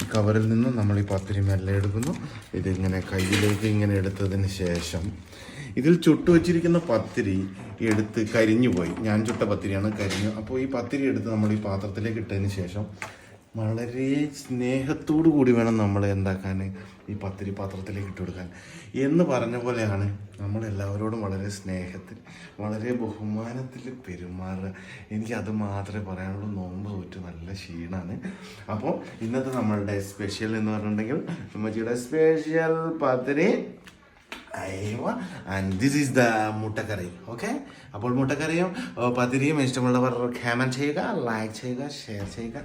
ഈ കവറിൽ നിന്ന് നമ്മൾ ഈ പത്തിരി മെല്ലെ എടുക്കുന്നു. ഇതിങ്ങനെ കയ്യിലേക്ക് ഇങ്ങനെ എടുത്തതിന് ശേഷം ഇതിൽ ചുട്ടു വച്ചിരിക്കുന്ന പത്തിരി എടുത്ത് കരിഞ്ഞു പോയി. ഞാൻ ചുട്ട പത്തിരിയാണ് കരിഞ്ഞു. അപ്പോൾ ഈ പത്തിരി എടുത്ത് നമ്മൾ ഈ പാത്രത്തിലേക്ക് ഇട്ടതിന് ശേഷം വളരെ സ്നേഹത്തോടു കൂടി വേണം നമ്മൾ എന്താക്കാൻ ഈ പത്തിരി പാത്രത്തിലേക്ക് ഇട്ട് കൊടുക്കാൻ. എന്ന് പറഞ്ഞ പോലെയാണ് നമ്മൾ എല്ലാവരോടും വളരെ സ്നേഹത്തിൽ വളരെ ബഹുമാനത്തിൽ പെരുമാറുക. അത് മാത്രമേ പറയാനുള്ളൂ. നോമ്പ് തോറ്റ് നല്ല ക്ഷീണമാണ് അപ്പോൾ ഇന്നത്തെ നമ്മളുടെ സ്പെഷ്യൽ എന്ന് പറഞ്ഞിട്ടുണ്ടെങ്കിൽ ഉമ്മച്ചിയുടെ special pathiri and this is the മുട്ടക്കറി. ഓക്കെ അപ്പോൾ മുട്ടക്കറിയും പതിരിയും ഇഷ്ടമുള്ളവർ കമന്റ് ചെയ്യുക ലൈക്ക് ചെയ്യുക ഷെയർ ചെയ്യുക.